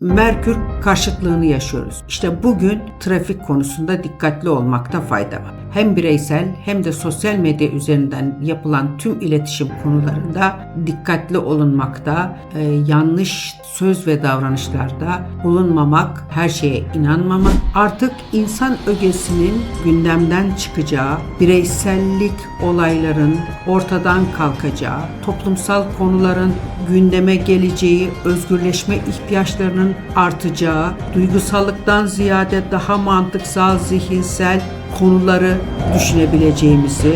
Merkür karşıtlığını yaşıyoruz. İşte bugün trafik konusunda dikkatli olmakta fayda var. Hem bireysel hem de sosyal medya üzerinden yapılan tüm iletişim konularında dikkatli olunmakta, e, yanlış söz ve davranışlarda bulunmamak, her şeye inanmamak, artık insan ögesinin gündemden çıkacağı, bireysellik olayların ortadan kalkacağı, toplumsal konuların gündeme geleceği, özgürleşme ihtiyaçlarının artacağı, duygusallıktan ziyade daha mantıksal, zihinsel konuları düşünebileceğimizi,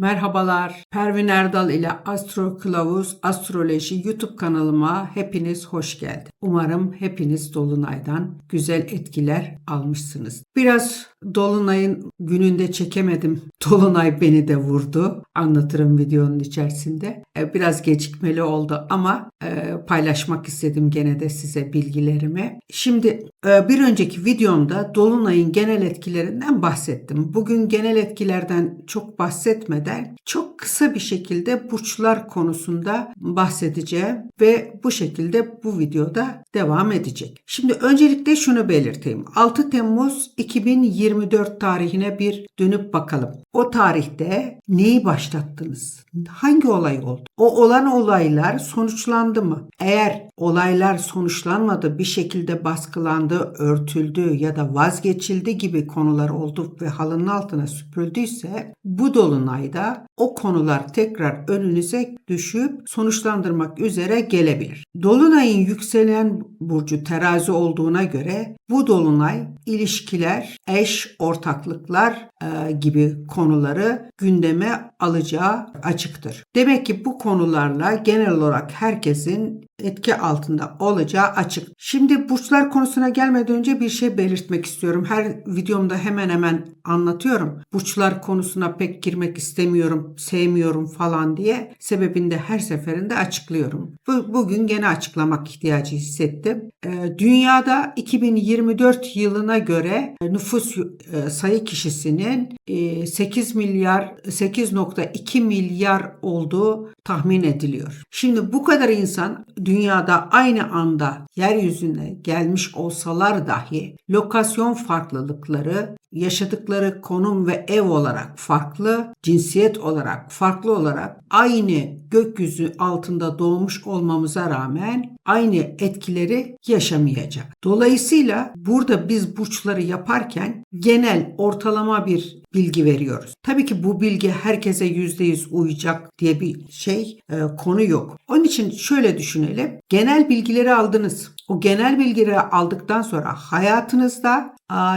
Merhabalar. Pervin Erdal ile Astro Kılavuz Astroloji YouTube kanalıma hepiniz hoş geldiniz. Umarım hepiniz Dolunay'dan güzel etkiler almışsınız. Biraz Dolunay'ın gününde çekemedim. Dolunay beni de vurdu. Anlatırım videonun içerisinde. E, Biraz gecikmeli oldu ama e, paylaşmak istedim gene de size bilgilerimi. Şimdi e, bir önceki videomda Dolunay'ın genel etkilerinden bahsettim. Bugün genel etkilerden çok bahsetmeden çok kısa bir şekilde burçlar konusunda bahsedeceğim ve bu şekilde bu videoda devam edecek. Şimdi öncelikle şunu belirteyim. 6 Temmuz 2024 tarihine bir dönüp bakalım. O tarihte neyi başlattınız? Hangi olay oldu? O olan olaylar sonuçlandı mı? Eğer olaylar sonuçlanmadı, bir şekilde baskılandı, örtüldü ya da vazgeçildi gibi konular oldu ve halının altına süpürüldüyse bu dolunayda o konular tekrar önünüze düşüp sonuçlandırmak üzere gelebilir. Dolunayın yükselen burcu terazi olduğuna göre bu dolunay ilişkiler, eş, ortaklıklar e, gibi konuları gündeme alacağı açıktır. Demek ki bu konularla genel olarak herkesin etki altında olacağı açık. Şimdi burçlar konusuna gelmeden önce bir şey belirtmek istiyorum. Her videomda hemen hemen anlatıyorum. Burçlar konusuna pek girmek istemiyorum, sevmiyorum falan diye sebebini de her seferinde açıklıyorum. Bu, bugün gene açıklamak ihtiyacı hissettim. Ee, dünyada 2024 yılına göre nüfus e, sayı kişisinin e, 8 milyar 8.2 milyar olduğu tahmin ediliyor. Şimdi bu kadar insan dünyada aynı anda yeryüzüne gelmiş olsalar dahi lokasyon farklılıkları, yaşadıkları konum ve ev olarak farklı, cinsiyet olarak farklı olarak aynı gökyüzü altında doğmuş olmamıza rağmen aynı etkileri yaşamayacak. Dolayısıyla burada biz burçları yaparken genel ortalama bir bilgi veriyoruz. Tabii ki bu bilgi herkese %100 uyacak diye bir şey e, konu yok. Onun için şöyle düşünelim. Genel bilgileri aldınız. O genel bilgileri aldıktan sonra hayatınızda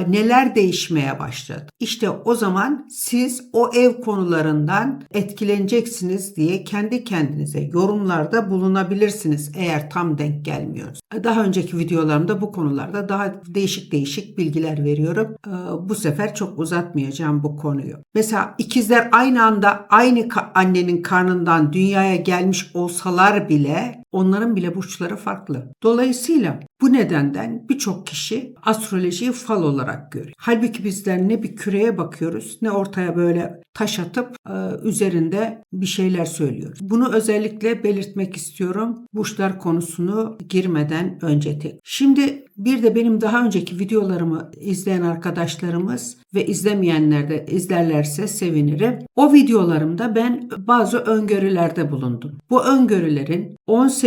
neler değişmeye başladı? İşte o zaman siz o ev konularından etkileneceksiniz diye kendi kendinize yorumlarda bulunabilirsiniz eğer tam denk gelmiyoruz. Daha önceki videolarımda bu konularda daha değişik değişik bilgiler veriyorum. Ee, bu sefer çok uzatmayacağım bu konuyu. Mesela ikizler aynı anda aynı annenin karnından dünyaya gelmiş olsalar bile onların bile burçları farklı. Dolayısıyla bu nedenden birçok kişi astrolojiyi fal olarak görüyor. Halbuki bizler ne bir küreye bakıyoruz ne ortaya böyle taş atıp e, üzerinde bir şeyler söylüyoruz. Bunu özellikle belirtmek istiyorum. Burçlar konusunu girmeden önce tek. Şimdi bir de benim daha önceki videolarımı izleyen arkadaşlarımız ve izlemeyenler de izlerlerse sevinirim. O videolarımda ben bazı öngörülerde bulundum. Bu öngörülerin 18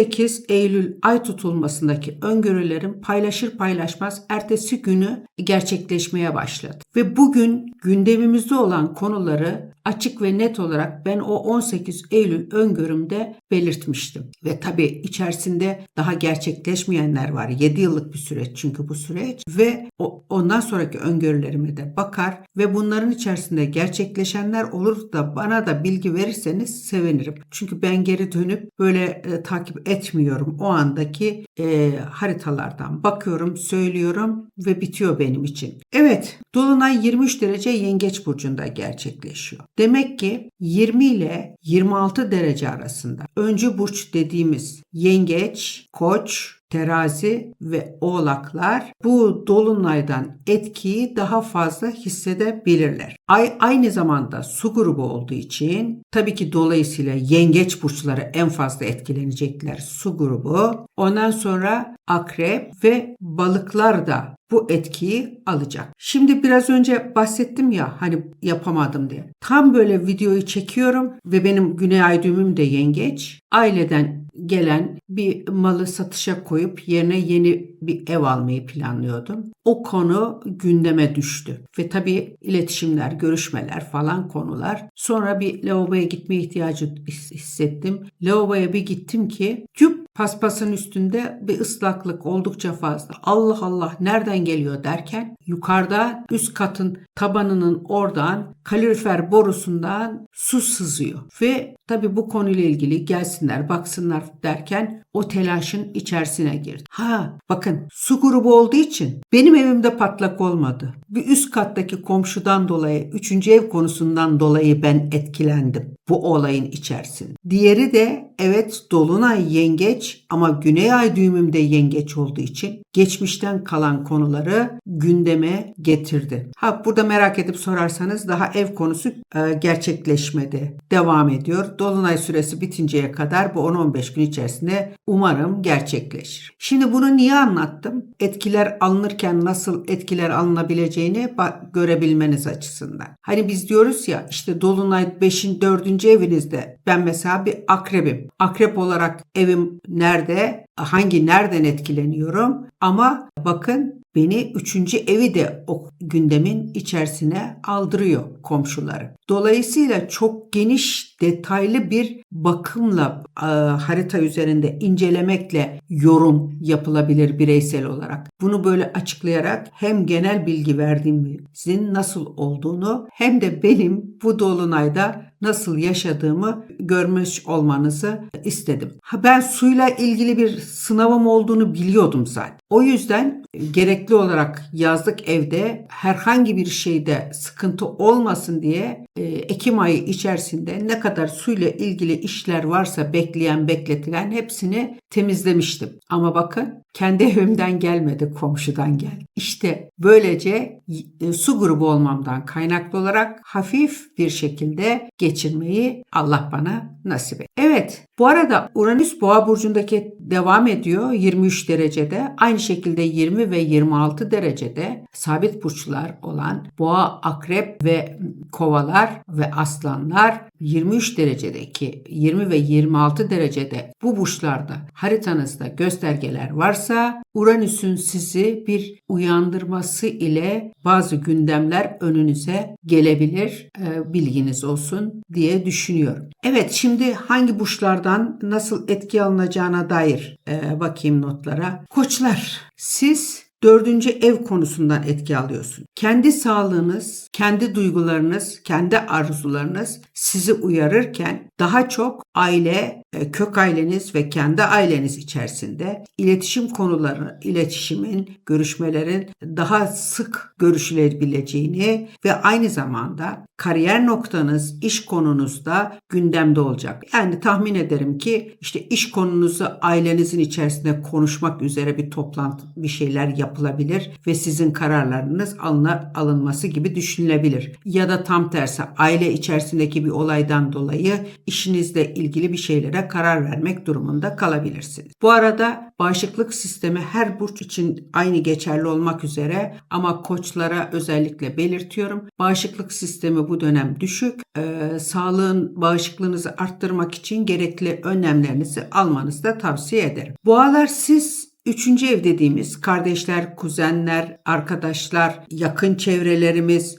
Eylül ay tutulmasındaki öngörülerin paylaşır paylaşmaz ertesi günü gerçekleşmeye başladı. Ve bugün gündemimizde olan konuları açık ve net olarak ben o 18 Eylül öngörümde belirtmiştim. Ve tabii içerisinde daha gerçekleşmeyenler var. 7 yıllık bir süreç çünkü bu süreç ve ondan sonraki öngörülerime de bakar ve bunların içerisinde gerçekleşenler olur da bana da bilgi verirseniz sevinirim. Çünkü ben geri dönüp böyle e, takip etmiyorum. O andaki e, haritalardan bakıyorum, söylüyorum ve bitiyor benim için. Evet, Dolunay 23 derece Yengeç burcunda gerçekleşiyor. Demek ki 20 ile 26 derece arasında öncü burç dediğimiz Yengeç, Koç, terazi ve oğlaklar bu dolunaydan etkiyi daha fazla hissedebilirler. Ay aynı zamanda su grubu olduğu için tabii ki dolayısıyla yengeç burçları en fazla etkilenecekler su grubu. Ondan sonra akrep ve balıklar da bu etkiyi alacak. Şimdi biraz önce bahsettim ya hani yapamadım diye. Tam böyle videoyu çekiyorum ve benim güney ay düğümüm de yengeç. Aileden gelen bir malı satışa koyup yerine yeni bir ev almayı planlıyordum. O konu gündeme düştü. Ve tabii iletişimler, görüşmeler falan konular. Sonra bir lavaboya gitme ihtiyacı hissettim. Lavaboya bir gittim ki cüp paspasın üstünde bir ıslaklık oldukça fazla. Allah Allah nereden geliyor derken yukarıda üst katın tabanının oradan kalorifer borusundan su sızıyor. Ve tabii bu konuyla ilgili gelsinler baksınlar derken o telaşın içerisine girdi. Ha bakın su grubu olduğu için benim evimde patlak olmadı. Bir üst kattaki komşudan dolayı, üçüncü ev konusundan dolayı ben etkilendim bu olayın içerisinde. Diğeri de evet dolunay yengeç ama güney ay düğümümde yengeç olduğu için geçmişten kalan konuları gündeme getirdi. Ha burada merak edip sorarsanız daha ev konusu e, gerçekleşmedi. Devam ediyor. Dolunay süresi bitinceye kadar bu 10-15 gün içerisinde umarım gerçekleşir. Şimdi bunu niye anlattım? Etkiler alınırken nasıl etkiler alınabileceğini görebilmeniz açısından. Hani biz diyoruz ya işte Dolunay 5. 4. evinizde ben mesela bir akrebim. Akrep olarak evim nerede? Hangi nereden etkileniyorum? Ama bakın beni üçüncü evi de o gündemin içerisine aldırıyor komşuları. Dolayısıyla çok geniş detaylı bir bakımla e, harita üzerinde incelemekle yorum yapılabilir bireysel olarak. Bunu böyle açıklayarak hem genel bilgi verdiğimizin nasıl olduğunu hem de benim bu dolunayda nasıl yaşadığımı görmüş olmanızı istedim. Ben suyla ilgili bir sınavım olduğunu biliyordum zaten. O yüzden gerekli olarak yazlık evde herhangi bir şeyde sıkıntı olmasın diye e, Ekim ayı içerisinde ne kadar suyla ilgili işler varsa bekleyen bekletilen hepsini temizlemiştim. Ama bakın kendi evimden gelmedi komşudan gel. İşte böylece e, su grubu olmamdan kaynaklı olarak hafif bir şekilde geçirmeyi Allah bana nasip et. Evet bu arada Uranüs Boğa burcundaki devam ediyor 23 derecede. Aynı şekilde 20 ve 26 derecede sabit burçlar olan Boğa, Akrep ve Kovalar ve Aslanlar 23 derecedeki 20 ve 26 derecede bu burçlarda haritanızda göstergeler varsa Uranüs'ün sizi bir uyandırması ile bazı gündemler önünüze gelebilir. E, bilginiz olsun diye düşünüyorum. Evet şimdi hangi burçlardan nasıl etki alınacağına dair e, bakayım notlara. Koçlar siz Dördüncü ev konusundan etki alıyorsun. Kendi sağlığınız, kendi duygularınız, kendi arzularınız sizi uyarırken daha çok aile, kök aileniz ve kendi aileniz içerisinde iletişim konuları, iletişimin, görüşmelerin daha sık görüşülebileceğini ve aynı zamanda kariyer noktanız, iş konunuzda gündemde olacak. Yani tahmin ederim ki işte iş konunuzu ailenizin içerisinde konuşmak üzere bir toplantı, bir şeyler yapılabilir ve sizin kararlarınız alına, alınması gibi düşünülebilir. Ya da tam tersi aile içerisindeki bir olaydan dolayı işinizle ilgili bir şeylere karar vermek durumunda kalabilirsiniz. Bu arada bağışıklık sistemi her burç için aynı geçerli olmak üzere ama koçlara özellikle belirtiyorum. Bağışıklık sistemi bu dönem düşük. Ee, sağlığın bağışıklığınızı arttırmak için gerekli önlemlerinizi almanızı da tavsiye ederim. Boğalar siz Üçüncü ev dediğimiz kardeşler, kuzenler, arkadaşlar, yakın çevrelerimiz,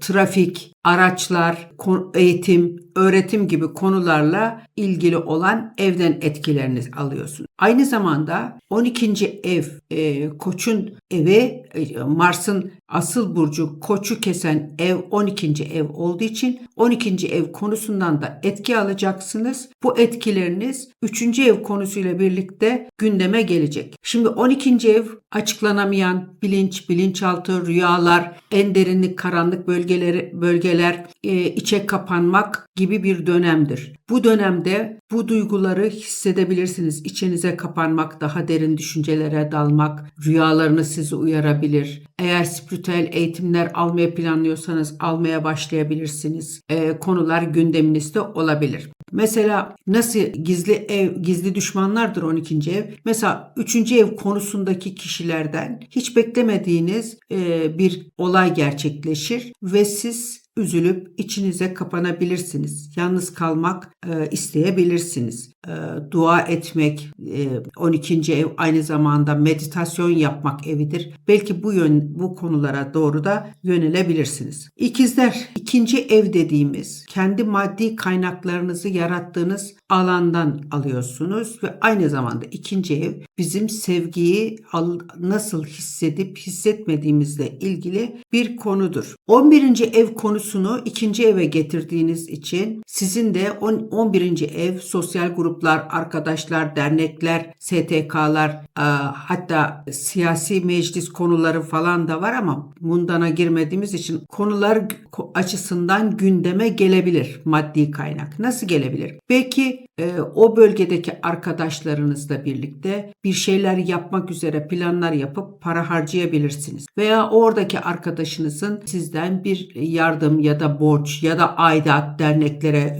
trafik, araçlar, eğitim, öğretim gibi konularla ilgili olan evden etkilerini alıyorsun. Aynı zamanda 12. ev e, koçun evi e, Mars'ın asıl burcu koçu kesen ev 12. ev olduğu için 12. ev konusundan da etki alacaksınız. Bu etkileriniz 3. ev konusuyla birlikte gündeme gelecek. Şimdi 12. ev açıklanamayan bilinç, bilinçaltı, rüyalar, en derinlik karanlık bölgeleri bölgeler e, içe kapanmak gibi bir dönemdir. Bu dönemde bu duyguları hissedebilirsiniz. İçinize kapanmak, daha derin düşüncelere dalmak, rüyalarınız sizi uyarabilir. Eğer spiritüel eğitimler almaya planlıyorsanız almaya başlayabilirsiniz. E, konular gündeminizde olabilir. Mesela nasıl gizli ev, gizli düşmanlardır 12. ev. Mesela 3. ev konusundaki kişilerden hiç beklemediğiniz e, bir olay gerçekleşir ve siz üzülüp içinize kapanabilirsiniz. Yalnız kalmak e, isteyebilirsiniz. E, dua etmek, e, 12. ev aynı zamanda meditasyon yapmak evidir. Belki bu yön bu konulara doğru da yönelebilirsiniz. İkizler, ikinci ev dediğimiz kendi maddi kaynaklarınızı yarattığınız alandan alıyorsunuz ve aynı zamanda ikinci ev bizim sevgiyi nasıl hissedip hissetmediğimizle ilgili bir konudur. 11. ev konusunu ikinci eve getirdiğiniz için sizin de 11. ev sosyal gruplar, arkadaşlar, dernekler, STK'lar hatta siyasi meclis konuları falan da var ama mundana girmediğimiz için konular açısından gündeme gelebilir maddi kaynak. Nasıl gelebilir? Belki e, o bölgedeki arkadaşlarınızla birlikte bir şeyler yapmak üzere planlar yapıp para harcayabilirsiniz. Veya oradaki arkadaşınızın sizden bir yardım ya da borç ya da aidat derneklere,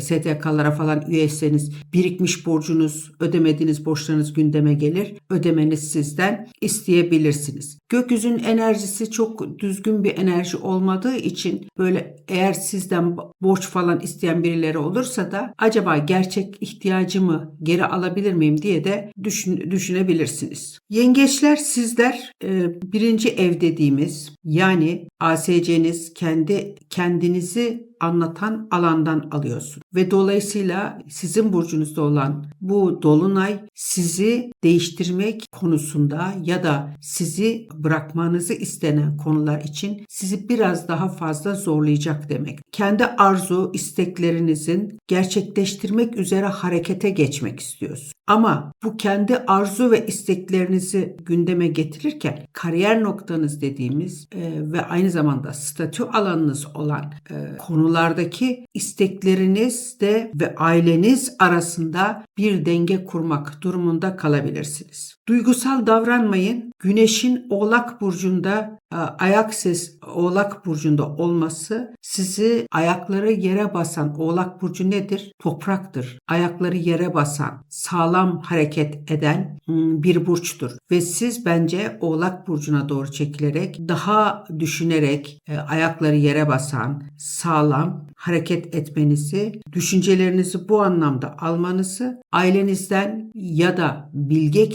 STK'lara falan üyeyseniz birikmiş borcunuz, ödemediğiniz borçlarınız gündeme gelir. Ödemeniz sizden isteyebilirsiniz. Gökyüzünün enerjisi çok düzgün bir enerji olmadığı için böyle eğer sizden borç falan isteyen birileri olursa da acaba gerçek ihtiyacımı geri alabilir miyim diye de düşün, düşünebilirsiniz. Yengeçler sizler e, birinci ev dediğimiz yani ASC'niz kendi kendinizi anlatan alandan alıyorsun. Ve dolayısıyla sizin burcunuzda olan bu dolunay sizi değiştirmek konusunda ya da sizi bırakmanızı istenen konular için sizi biraz daha fazla zorlayacak demek. Kendi arzu, isteklerinizin gerçekleştirmek üzere harekete geçmek istiyorsun. Ama bu kendi arzu ve isteklerinizi gündeme getirirken kariyer noktanız dediğimiz e, ve aynı zamanda statü alanınız olan e, konulardaki istekleriniz de ve aileniz arasında bir denge kurmak durumunda kalabilirsiniz. Duygusal davranmayın. Güneşin Oğlak burcunda e, ayak ses Oğlak burcunda olması sizi ayakları yere basan Oğlak burcu nedir? Topraktır. Ayakları yere basan, sağlam hareket eden hmm, bir burçtur ve siz bence Oğlak burcuna doğru çekilerek daha düşünerek e, ayakları yere basan, sağlam hareket etmenizi, düşüncelerinizi bu anlamda almanızı ailenizden ya da bilge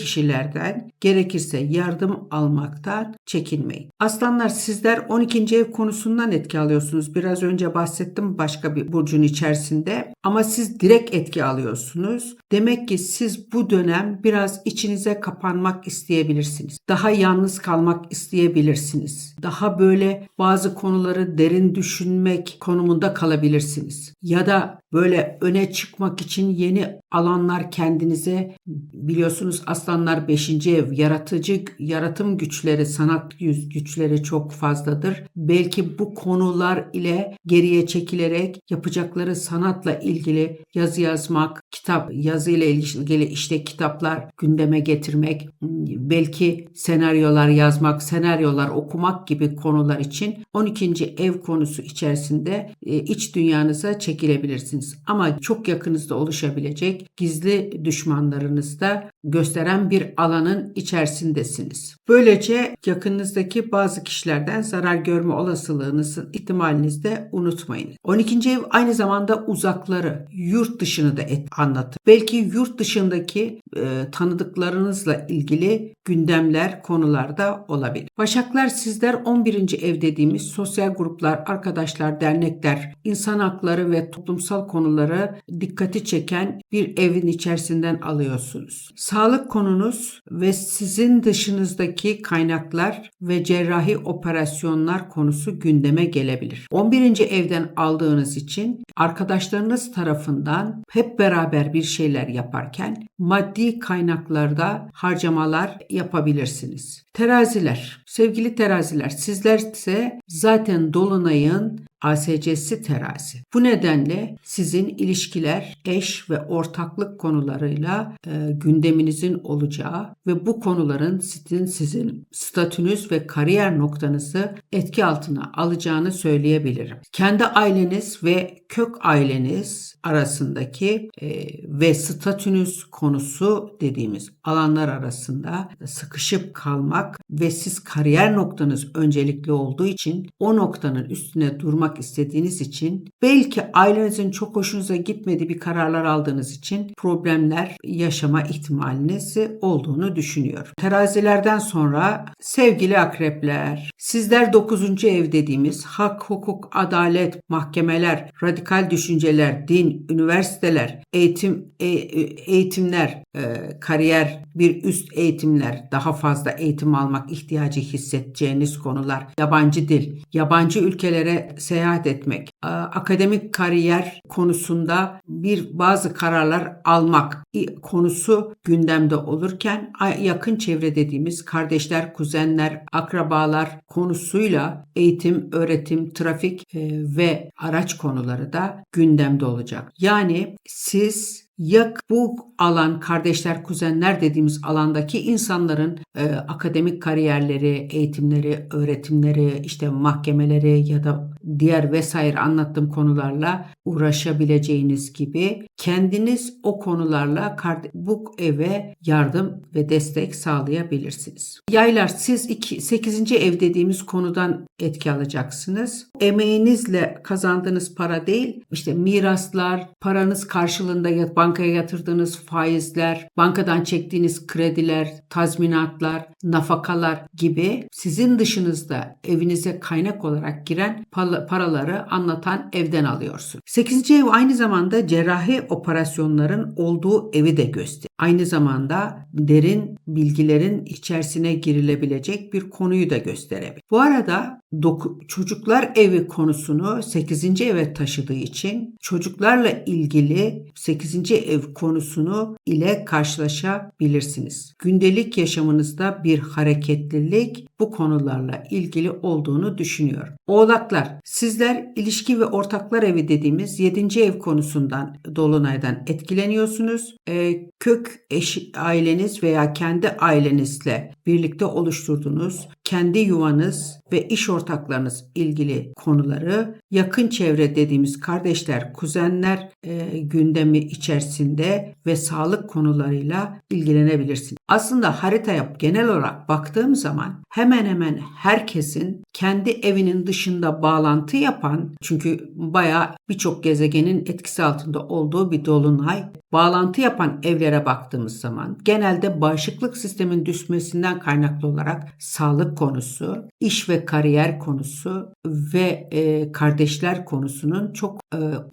kişilerden gerekirse yardım almaktan çekinmeyin. Aslanlar sizler 12. ev konusundan etki alıyorsunuz. Biraz önce bahsettim başka bir burcun içerisinde ama siz direkt etki alıyorsunuz. Demek ki siz bu dönem biraz içinize kapanmak isteyebilirsiniz. Daha yalnız kalmak isteyebilirsiniz. Daha böyle bazı konuları derin düşünmek konumunda kalabilirsiniz. Ya da böyle öne çıkmak için yeni alanlar kendinize biliyorsunuz aslanlar 5. ev yaratıcı yaratım güçleri sanat güçleri çok fazladır. Belki bu konular ile geriye çekilerek yapacakları sanatla ilgili yazı yazmak, kitap yazı ile ilgili işte kitaplar gündeme getirmek, belki senaryolar yazmak, senaryolar okumak gibi konular için 12. ev konusu içerisinde e, iç dünyanıza çekilebilirsiniz. Ama çok yakınızda oluşabilecek gizli düşmanlarınızda gösteren bir alanın içerisindesiniz. Böylece yakınınızdaki bazı kişilerden zarar görme olasılığınızın ihtimalinizi de unutmayın. 12. ev aynı zamanda uzakları, yurt dışını da et, anlatır. Belki yurt dışındaki e, tanıdıklarınızla ilgili gündemler, konularda olabilir. Başaklar sizler 11. ev dediğimiz sosyal gruplar, arkadaşlar, dernekler, insan hakları ve toplumsal konuları dikkati çeken bir evin içerisinden alıyorsunuz. Sağlık konunuz ve sizin dışınızdaki kaynaklar ve cerrahi operasyonlar konusu gündeme gelebilir. 11. evden aldığınız için arkadaşlarınız tarafından hep beraber bir şeyler yaparken maddi kaynaklarda harcamalar yapabilirsiniz. Teraziler, sevgili teraziler sizler ise zaten dolunayın ASC'si terazi. Bu nedenle sizin ilişkiler, eş ve ortaklık konularıyla e, gündeminizin olacağı ve bu konuların sizin, sizin statünüz ve kariyer noktanızı etki altına alacağını söyleyebilirim. Kendi aileniz ve kök aileniz arasındaki e, ve statünüz konusu dediğimiz alanlar arasında sıkışıp kalmak ve siz kariyer noktanız öncelikli olduğu için o noktanın üstüne durmak istediğiniz için belki ailenizin çok hoşunuza gitmediği bir kararlar aldığınız için problemler yaşama ihtimaliniz olduğunu düşünüyorum. Terazilerden sonra sevgili akrepler, sizler 9. ev dediğimiz hak, hukuk, adalet, mahkemeler, radikal düşünceler, din, üniversiteler, eğitim, e, eğitimler, e, kariyer, bir üst eğitimler, daha fazla eğitim almak ihtiyacı hissedeceğiniz konular, yabancı dil, yabancı ülkelere seyahat etmek, akademik kariyer konusunda bir bazı kararlar almak konusu gündemde olurken yakın çevre dediğimiz kardeşler, kuzenler, akrabalar konusuyla eğitim, öğretim, trafik e, ve araç konuları da gündemde olacak. Yani siz ya bu alan kardeşler, kuzenler dediğimiz alandaki insanların e, akademik kariyerleri, eğitimleri, öğretimleri, işte mahkemeleri ya da diğer vesaire anlattığım konularla uğraşabileceğiniz gibi kendiniz o konularla bu eve yardım ve destek sağlayabilirsiniz. Yaylar siz 2, 8. ev dediğimiz konudan etki alacaksınız. Emeğinizle kazandığınız para değil, işte miraslar, paranız karşılığında bankaya yatırdığınız faizler, bankadan çektiğiniz krediler, tazminatlar, nafakalar gibi sizin dışınızda evinize kaynak olarak giren paraları anlatan evden alıyorsun. 8. ev aynı zamanda cerrahi operasyonların olduğu evi de gösteriyor. Aynı zamanda derin bilgilerin içerisine girilebilecek bir konuyu da gösterebilir. Bu arada çocuklar evi konusunu 8. eve taşıdığı için çocuklarla ilgili 8. ev konusunu ile karşılaşabilirsiniz. Gündelik yaşamınızda bir hareketlilik bu konularla ilgili olduğunu düşünüyorum. Oğlaklar, sizler ilişki ve ortaklar evi dediğimiz 7. ev konusundan dolunaydan etkileniyorsunuz. Ee, kök eş, aileniz veya kendi ailenizle birlikte oluşturduğunuz kendi yuvanız ve iş ortaklarınız ilgili konuları yakın çevre dediğimiz kardeşler, kuzenler e, gündemi içerisinde ve sağlık konularıyla ilgilenebilirsin. Aslında haritaya genel olarak baktığım zaman hemen hemen herkesin kendi evinin dışında bağlantı yapan çünkü baya birçok gezegenin etkisi altında olduğu bir dolunay bağlantı yapan evlere baktığımız zaman genelde bağışıklık sistemin düşmesinden kaynaklı olarak sağlık konusu, iş ve kariyer konusu ve e, kardeşler konusunun çok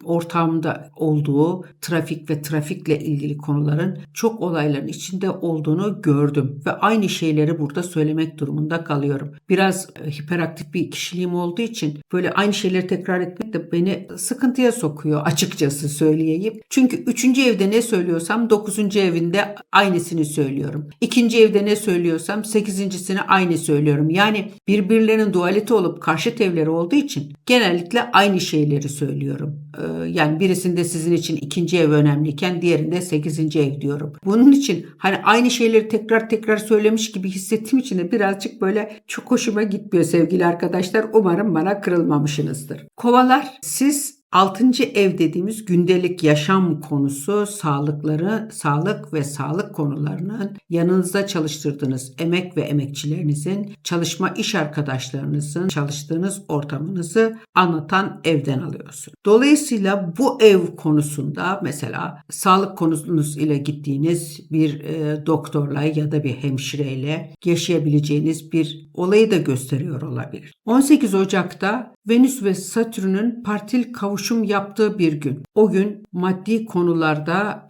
ortamda olduğu trafik ve trafikle ilgili konuların çok olayların içinde olduğunu gördüm ve aynı şeyleri burada söylemek durumunda kalıyorum. Biraz e, hiperaktif bir kişiliğim olduğu için böyle aynı şeyleri tekrar etmek de beni sıkıntıya sokuyor açıkçası söyleyeyim. Çünkü üçüncü evde ne söylüyorsam dokuzuncu evinde aynısını söylüyorum. İkinci evde ne söylüyorsam sekizincisini aynı söylüyorum. Yani birbirlerinin dualite olup karşıt evleri olduğu için genellikle aynı şeyleri söylüyorum. Ee, yani birisinde sizin için ikinci ev önemliyken diğerinde sekizinci ev diyorum. Bunun için hani aynı şeyleri tekrar tekrar söylemiş gibi hissettiğim için de birazcık böyle çok hoşuma gitmiyor sevgili arkadaşlar. Umarım bana kırılmamışsınızdır. Kovalar siz Altıncı ev dediğimiz gündelik yaşam konusu sağlıkları, sağlık ve sağlık konularının yanınızda çalıştırdığınız emek ve emekçilerinizin, çalışma iş arkadaşlarınızın çalıştığınız ortamınızı anlatan evden alıyorsun. Dolayısıyla bu ev konusunda mesela sağlık konunuz ile gittiğiniz bir e, doktorla ya da bir hemşireyle yaşayabileceğiniz bir olayı da gösteriyor olabilir. 18 Ocak'ta Venüs ve Satürn'ün partil kavuşum yaptığı bir gün. O gün maddi konularda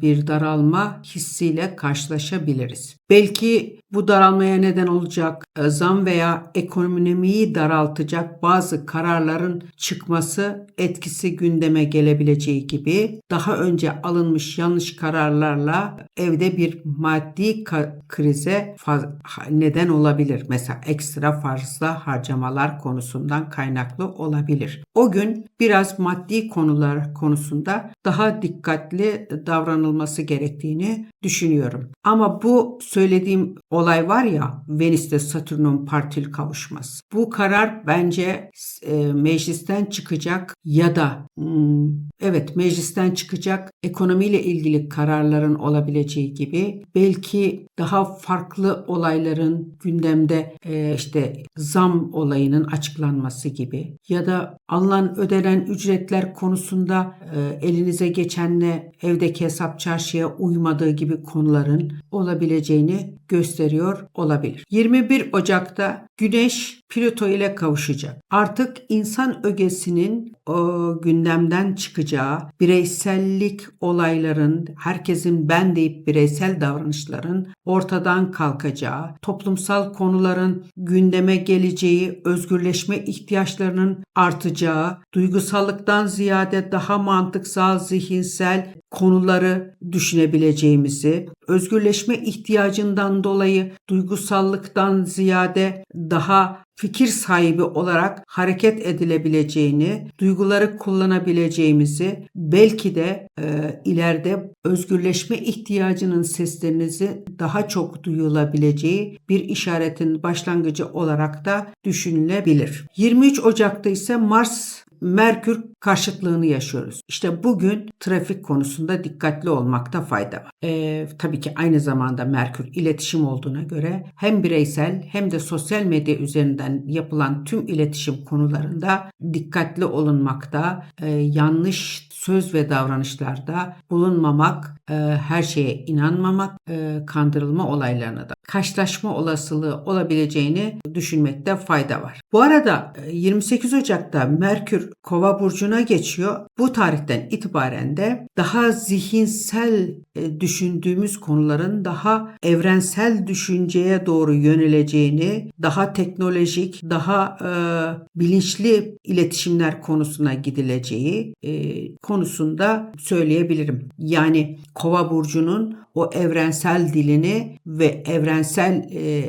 bir daralma hissiyle karşılaşabiliriz. Belki bu daralmaya neden olacak e, zam veya ekonomiyi daraltacak bazı kararların çıkması etkisi gündeme gelebileceği gibi daha önce alınmış yanlış kararlarla evde bir maddi krize neden olabilir. Mesela ekstra fazla harcamalar konusundan kaynaklı olabilir. O gün biraz maddi konular konusunda daha dikkatli davranılması gerektiğini düşünüyorum. Ama bu söylediğim olay var ya Venüs'te Satürn'ün partili kavuşması. Bu karar bence e, meclisten çıkacak ya da hmm, evet meclisten çıkacak ekonomiyle ilgili kararların olabileceği gibi belki daha farklı olayların gündemde e, işte zam olayının açıklanması gibi ya da alınan ödenen ücretler konusunda e, elinize geçenle evdeki hesap çarşıya uymadığı gibi konuların olabileceğini gösteriyor olabilir. 21 Ocak'ta Güneş Plüto ile kavuşacak. Artık insan ögesinin o gündemden çıkacağı, bireysellik olayların, herkesin ben deyip bireysel davranışların ortadan kalkacağı, toplumsal konuların gündeme geleceği, özgürleşme ihtiyaçlarının artacağı, duygusallıktan ziyade daha mantıksal, zihinsel konuları düşünebileceğimizi, özgürleşme ihtiyacından dolayı duygusallıktan ziyade daha fikir sahibi olarak hareket edilebileceğini, duyguları kullanabileceğimizi, belki de e, ileride özgürleşme ihtiyacının seslerinizi daha çok duyulabileceği bir işaretin başlangıcı olarak da düşünülebilir. 23 Ocak'ta ise Mars Merkür karşıtlığını yaşıyoruz. İşte bugün trafik konusunda dikkatli olmakta fayda var. Ee, tabii ki aynı zamanda Merkür iletişim olduğuna göre hem bireysel hem de sosyal medya üzerinden yapılan tüm iletişim konularında dikkatli olunmakta, e, yanlış söz ve davranışlarda bulunmamak, e, her şeye inanmamak, e, kandırılma olaylarına da karşılaşma olasılığı olabileceğini düşünmekte fayda var. Bu arada 28 Ocak'ta Merkür Kova burcuna geçiyor. Bu tarihten itibaren de daha zihinsel düşündüğümüz konuların daha evrensel düşünceye doğru yöneleceğini, daha teknolojik, daha e, bilinçli iletişimler konusuna gidileceği e, konusunda söyleyebilirim. Yani Kova burcunun o evrensel dilini ve evrensel e,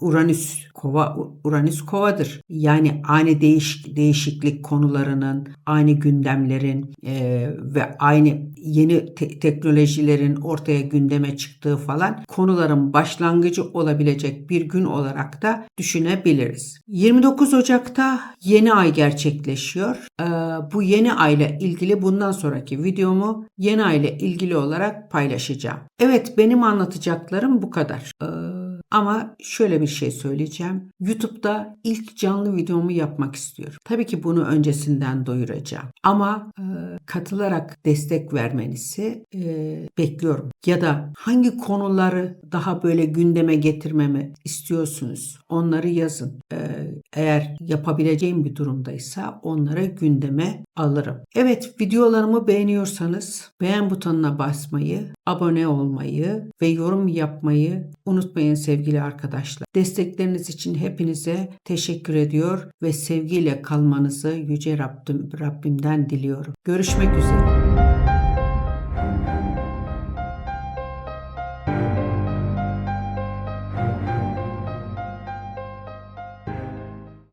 Uranüs kova Uranüs kovadır. Yani ani değiş, değişiklik konularının, aynı gündemlerin e, ve aynı yeni te- teknolojilerin ortaya gündeme çıktığı falan konuların başlangıcı olabilecek bir gün olarak da düşünebiliriz. 29 Ocak'ta yeni ay gerçekleşiyor. E, bu yeni ayla ilgili bundan sonraki videomu yeni ay ile ilgili olarak paylaşacağım. Evet benim anlatacaklarım bu kadar. Ee, ama şöyle bir şey söyleyeceğim. YouTube'da ilk canlı videomu yapmak istiyorum. Tabii ki bunu öncesinden doyuracağım. Ama e, katılarak destek vermenizi e, bekliyorum. Ya da hangi konuları daha böyle gündeme getirmemi istiyorsunuz? Onları yazın. E, eğer yapabileceğim bir durumdaysa onları gündeme alırım. Evet videolarımı beğeniyorsanız beğen butonuna basmayı, abone olmayı ve yorum yapmayı unutmayın sevgili arkadaşlar. Destekleriniz için hepinize teşekkür ediyor ve sevgiyle kalmanızı yüce Rabbim, Rabbimden diliyorum. Görüşmek üzere.